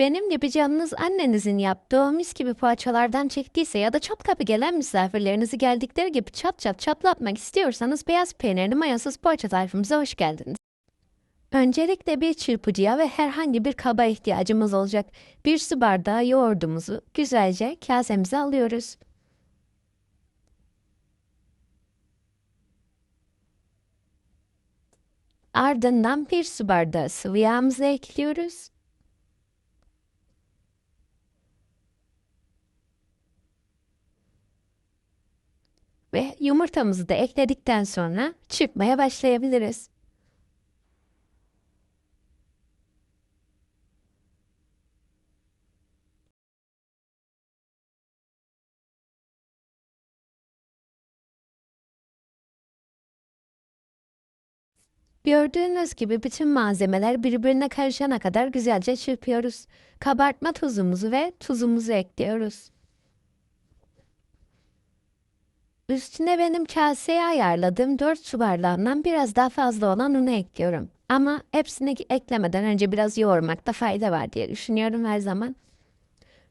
Benim gibi canınız annenizin yaptığı mis gibi poğaçalardan çektiyse ya da çat kapı gelen misafirlerinizi geldikleri gibi çat çat çatlatmak istiyorsanız beyaz peynirli mayasız poğaça tarifimize hoş geldiniz. Öncelikle bir çırpıcıya ve herhangi bir kaba ihtiyacımız olacak. Bir su bardağı yoğurdumuzu güzelce kasemize alıyoruz. Ardından bir su bardağı sıvı yağımızı ekliyoruz. Ve yumurtamızı da ekledikten sonra çırpmaya başlayabiliriz. Gördüğünüz gibi bütün malzemeler birbirine karışana kadar güzelce çırpıyoruz. Kabartma tuzumuzu ve tuzumuzu ekliyoruz. Üstüne benim kaseye ayarladığım 4 su bardağından biraz daha fazla olan unu ekliyorum. Ama hepsini eklemeden önce biraz yoğurmakta fayda var diye düşünüyorum her zaman.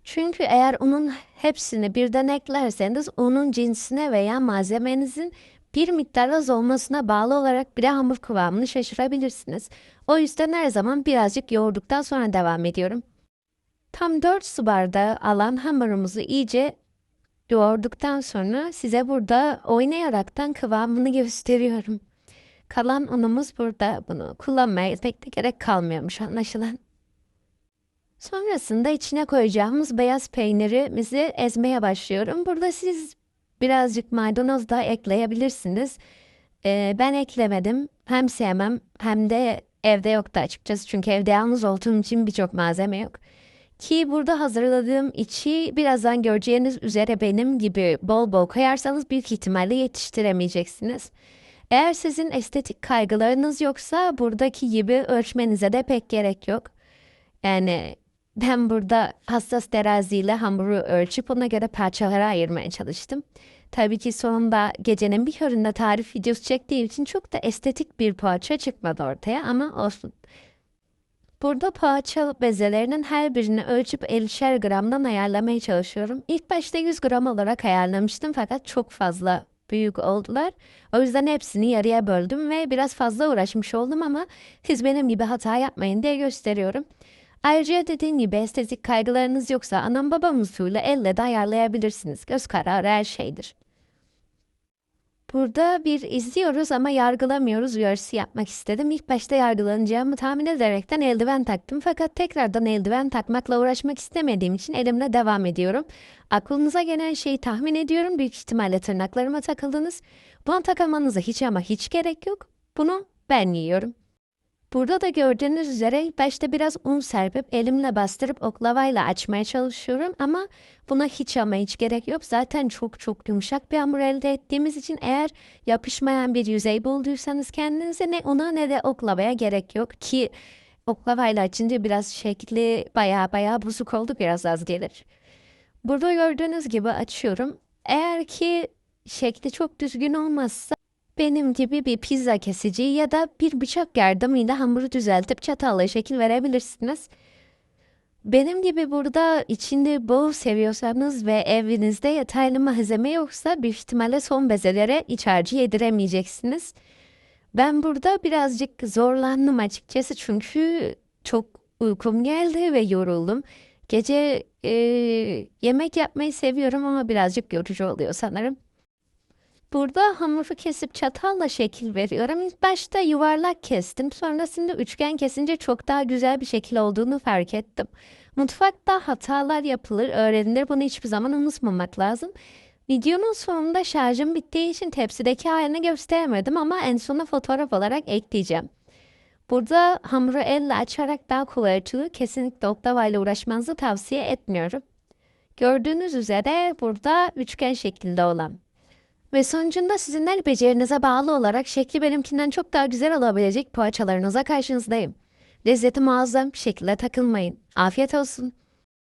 Çünkü eğer unun hepsini birden eklerseniz unun cinsine veya malzemenizin bir miktar az olmasına bağlı olarak bile hamur kıvamını şaşırabilirsiniz. O yüzden her zaman birazcık yoğurduktan sonra devam ediyorum. Tam 4 su bardağı alan hamurumuzu iyice yoğurduktan sonra size burada oynayaraktan kıvamını gösteriyorum. Kalan unumuz burada. Bunu kullanmaya pek de gerek kalmıyormuş anlaşılan. Sonrasında içine koyacağımız beyaz peynirimizi ezmeye başlıyorum. Burada siz birazcık maydanoz da ekleyebilirsiniz. Ee, ben eklemedim. Hem sevmem hem de evde yoktu açıkçası. Çünkü evde yalnız olduğum için birçok malzeme yok. Ki burada hazırladığım içi birazdan göreceğiniz üzere benim gibi bol bol koyarsanız büyük ihtimalle yetiştiremeyeceksiniz. Eğer sizin estetik kaygılarınız yoksa buradaki gibi ölçmenize de pek gerek yok. Yani ben burada hassas teraziyle hamuru ölçüp ona göre parçalara ayırmaya çalıştım. Tabii ki sonunda gecenin bir köründe tarif videosu çektiğim için çok da estetik bir poğaça çıkmadı ortaya ama olsun. Burada poğaça bezelerinin her birini ölçüp 50'şer gramdan ayarlamaya çalışıyorum. İlk başta 100 gram olarak ayarlamıştım fakat çok fazla büyük oldular. O yüzden hepsini yarıya böldüm ve biraz fazla uğraşmış oldum ama siz benim gibi hata yapmayın diye gösteriyorum. Ayrıca dediğim gibi estetik kaygılarınız yoksa anam babam usulü elle de ayarlayabilirsiniz. Göz kararı her şeydir. Burada bir izliyoruz ama yargılamıyoruz uyarısı yapmak istedim. İlk başta yargılanacağımı tahmin ederekten eldiven taktım. Fakat tekrardan eldiven takmakla uğraşmak istemediğim için elimle devam ediyorum. Aklınıza gelen şeyi tahmin ediyorum. Büyük ihtimalle tırnaklarıma takıldınız. Buna takılmanıza hiç ama hiç gerek yok. Bunu ben yiyorum. Burada da gördüğünüz üzere ilk başta biraz un serpip elimle bastırıp oklavayla açmaya çalışıyorum ama buna hiç ama hiç gerek yok. Zaten çok çok yumuşak bir hamur elde ettiğimiz için eğer yapışmayan bir yüzey bulduysanız kendinize ne una ne de oklavaya gerek yok ki oklavayla açınca biraz şekli baya baya bozuk oldu biraz az gelir. Burada gördüğünüz gibi açıyorum. Eğer ki şekli çok düzgün olmazsa benim gibi bir pizza kesici ya da bir bıçak yardımıyla hamuru düzeltip çatalla şekil verebilirsiniz. Benim gibi burada içinde bol seviyorsanız ve evinizde yeterli malzeme yoksa bir ihtimalle son bezelere iç harcı yediremeyeceksiniz. Ben burada birazcık zorlandım açıkçası çünkü çok uykum geldi ve yoruldum. Gece e, yemek yapmayı seviyorum ama birazcık yorucu oluyor sanırım. Burada hamuru kesip çatalla şekil veriyorum. Başta yuvarlak kestim. Sonrasında üçgen kesince çok daha güzel bir şekil olduğunu fark ettim. Mutfakta hatalar yapılır, öğrenilir. Bunu hiçbir zaman unutmamak lazım. Videonun sonunda şarjım bittiği için tepsideki halini gösteremedim ama en sona fotoğraf olarak ekleyeceğim. Burada hamuru elle açarak daha kolay açılır. Kesinlikle oklavayla uğraşmanızı tavsiye etmiyorum. Gördüğünüz üzere burada üçgen şeklinde olan ve sonucunda sizin el becerinize bağlı olarak şekli benimkinden çok daha güzel olabilecek poğaçalarınıza karşınızdayım. Lezzeti muazzam, şekilde takılmayın. Afiyet olsun.